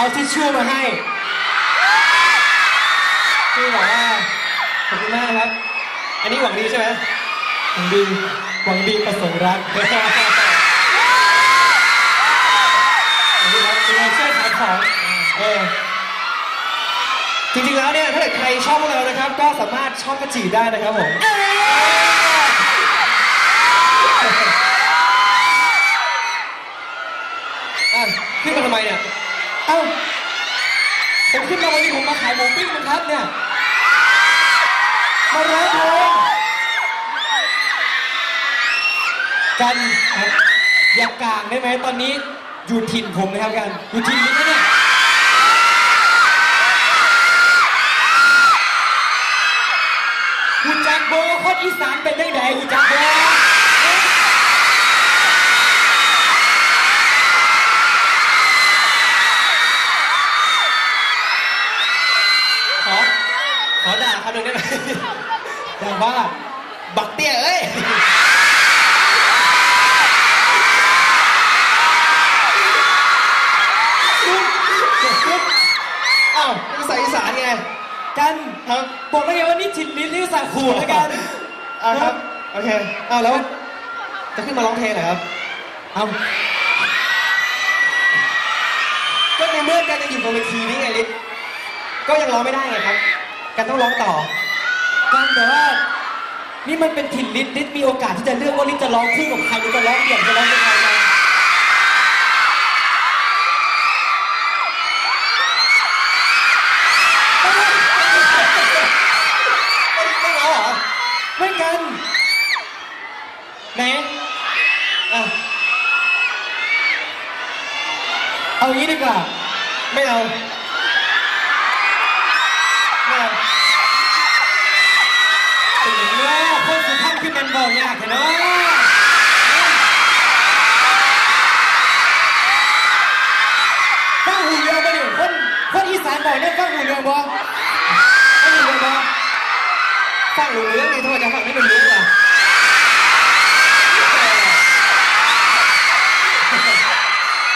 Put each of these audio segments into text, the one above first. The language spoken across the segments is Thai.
เอาทิชชู่มาให้พี่บอกว่าขอบคุณมากครับ อันนี้หวังดีใช่ไหมหวังดีหวังดีประสงค์รักขอบคุณครับเป็นไงช่วยขายของเออจริงๆแล้วเนี่ยถ้าเกิดใครชอบพวกเรานะครับ ก็สามารถชอบกระจีได้นะครับผมอะขึ้นมาทำไมเนี่ย เอ้าผมขึ้นมาวันนี้ผมมาขายหมูปิ้งมันครับเนี่ย มาร้องเพลงกันครับอย่ากลางได้ไหมตอนนี้อยู่ถิ่นผมนะครับกันอยู่ถิ่นนี้นะเนี่ยกูจักโบคนอีสานเป็นได้ไงกูจักโบ อด่าคำหนึ่งได้ไหมด่าว่าบักเตี้ยเอ้ยอ้าวภาษาอีสานไง กันครับบอกได้ไงว่านี่ถิ่นลิ้นที่สาขูดแล้วกันอ่าครับโอเคอ้าวแล้ว จะขึ้นมาร้องเพลงเหรอครับเอาก็ในเมื่อกันยังอยู่บนเวทีนี่ไงลิศก็ยังร้องไม่ได้ไงครับ กันต้องร้องต่อกันแต่ว่า นี่มันเป็นถิ่นลิศลิศมีโอกาสที่จะเลือกว่าลิศจะร้องคู่กับใครหรือจะร้องเดี่ยวจะร้องเป็นใครนะไม่ไม่ร้องเหรอไม่กันไหนอะเอางี้ดีกว่า ไม่เอา คนสุพรรณขึ้นมันเบายากเนาะฟังหูเรือบ่เนี่ยคนคนอีสานบอกเนี่ยฟังหูเรือบ่ฟังหูเรือบ่ฟังหูเรือไงทำไมจะฟังไม่เป็นรู้ล่ะ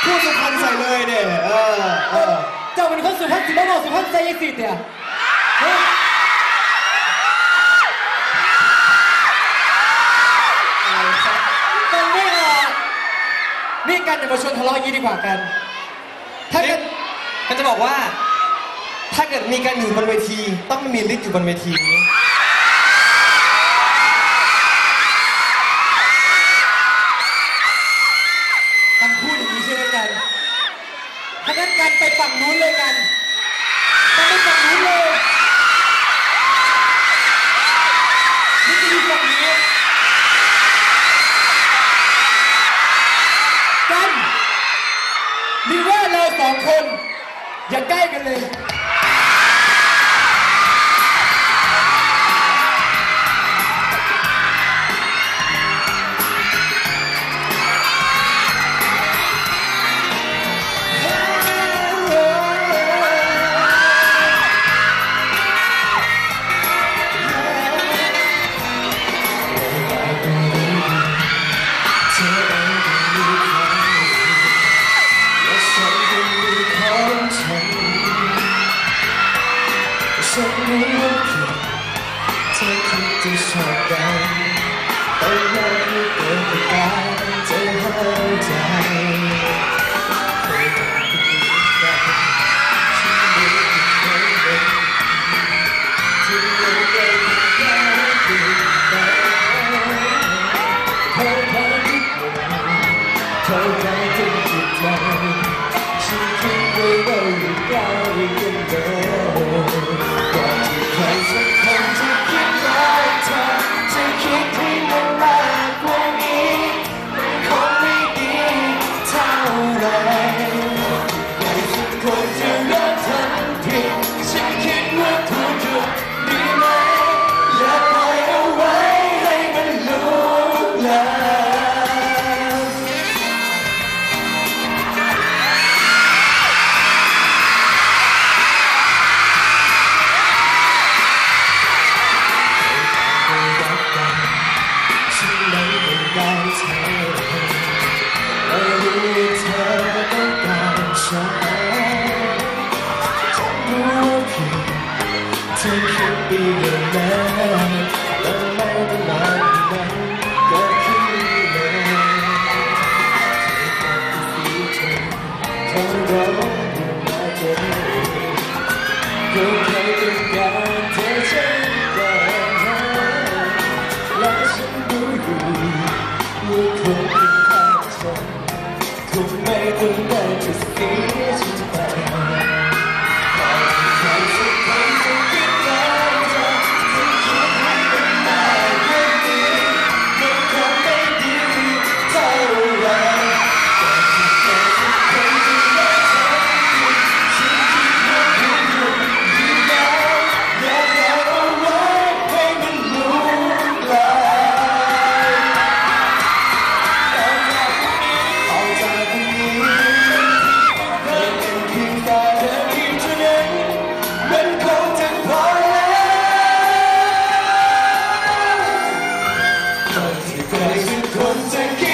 พูดสุพรรณใส่เลยเนี่ยเออเออเจ้าเป็นคนสุพรรณสิบ่บอกสุพรรณใจยังสิเนี่ย กันอย่ามาชวนทะเลาะอย่างนี้ดีกว่ากัน ถ้าเกิดมันจะบอกว่า ถ้าเกิดมีการอยู่บนเวที ต้องไม่มีลิศอยู่บนเวทีนี้กันพูดอย่างนี้ใช่ไหมกันถ้างั้นกันไปฝั่งนู้นเลยกันกันไปฝั่งนู้นเลยนี่จะอยู่ฝั่งนี้กัน คน อย่าใกล้กันเลย ฉันรู้ผิดเธอคิดจะชอบกันแต่ยังไม่เกิดเหตุกาจะเข้าใจ to you. ใครสักคนจะคิด